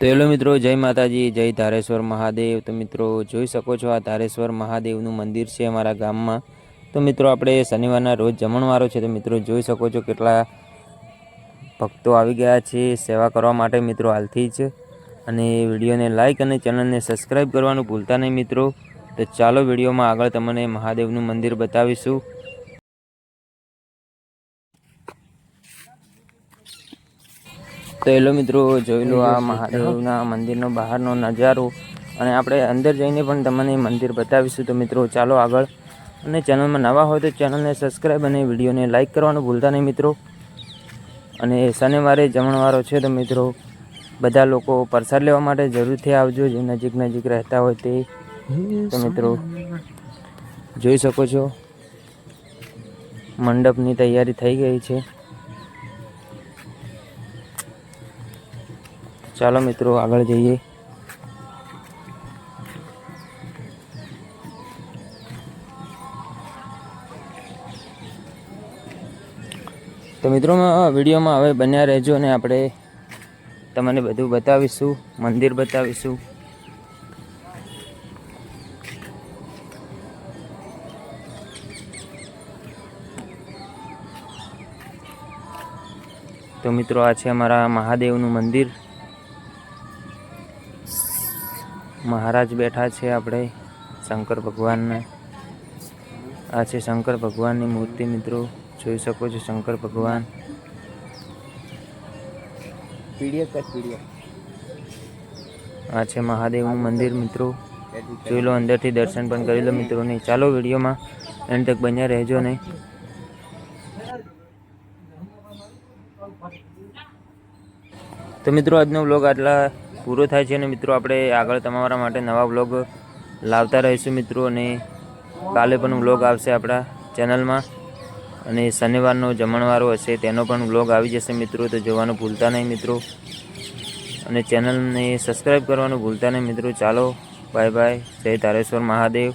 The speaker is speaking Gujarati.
તો હેલો મિત્રો, જય માતાજી, જય ધારેશ્વર મહાદેવ. તો મિત્રો, જોઈ શકો છો આ ધારેશ્વર મહાદેવનું મંદિર છે અમારા ગામમાં. તો મિત્રો, આપણે શનિવારના રોજ જમણવારો છે, તો મિત્રો, જોઈ શકો છો કેટલા ભક્તો આવી ગયા છે સેવા કરવા માટે મિત્રો હાલથી જ. અને વિડીયોને લાઈક અને ચેનલને સબસ્ક્રાઈબ કરવાનું ભૂલતા નહીં મિત્રો. તો ચાલો વિડીયોમાં આગળ તમને મહાદેવનું મંદિર બતાવીશું. તો એલો મિત્રો, જોઈ લો આ મહાદેવના મંદિરનો બહારનો નજારો અને આપણે અંદર જઈને પણ તમને મંદિર બતાવીશું. તો મિત્રો, ચાલો આગળ. અને ચેનલમાં નવા હોય તો ચેનલને સબસ્ક્રાઈબ અને વિડીયોને લાઈક કરવાનું ભૂલતા નહીં મિત્રો. અને શનિવારે જમણવારો છે તો મિત્રો, બધા લોકો પ્રસાદ લેવા માટે જરૂરથી આવજો. જે નજીક નજીક રહેતા હોય તે. તો મિત્રો, જોઈ શકો છો, મંડપની તૈયારી થઈ ગઈ છે. ચાલો મિત્રો, આગળ જઈએ. તો મિત્રો વિડીયોમાં હવે બન્યા રહેજો અને આપણે તમને બધું બતાવીશું, મંદિર બતાવીશું. તો મિત્રો, આ છે અમારા મહાદેવનું મંદિર. મહારાજ બેઠા છે આપણે શંકર ભગવાનને. આ છે શંકર ભગવાનની મૂર્તિ મિત્રો. જોઈ શકો છો શંકર ભગવાન. આ છે મહાદેવનું મંદિર મિત્રો. જોઈ લો અંદરથી દર્શન પણ કરી લો મિત્રોને ચાલો વિડીયોમાં એન્ડ તક બન્યા રહેજો ને. તો મિત્રો આજનો બ્લોગ આટલા પૂરો થાય છે અને મિત્રો આપણે આગળ તમારા માટે નવા વ્લોગ લાવતા રહીશું મિત્રો અને કાલે પણ વ્લોગ આવશે આપણા ચેનલમાં. અને શનિવારનો જમણવારો હશે, તેનો પણ વ્લોગ આવી જશે મિત્રો, તો જોવાનું ભૂલતા નહીં મિત્રો. અને ચેનલને સબસ્ક્રાઈબ કરવાનું ભૂલતા નહીં મિત્રો. ચાલો, બાય બાય. જય તારેશ્વર મહાદેવ.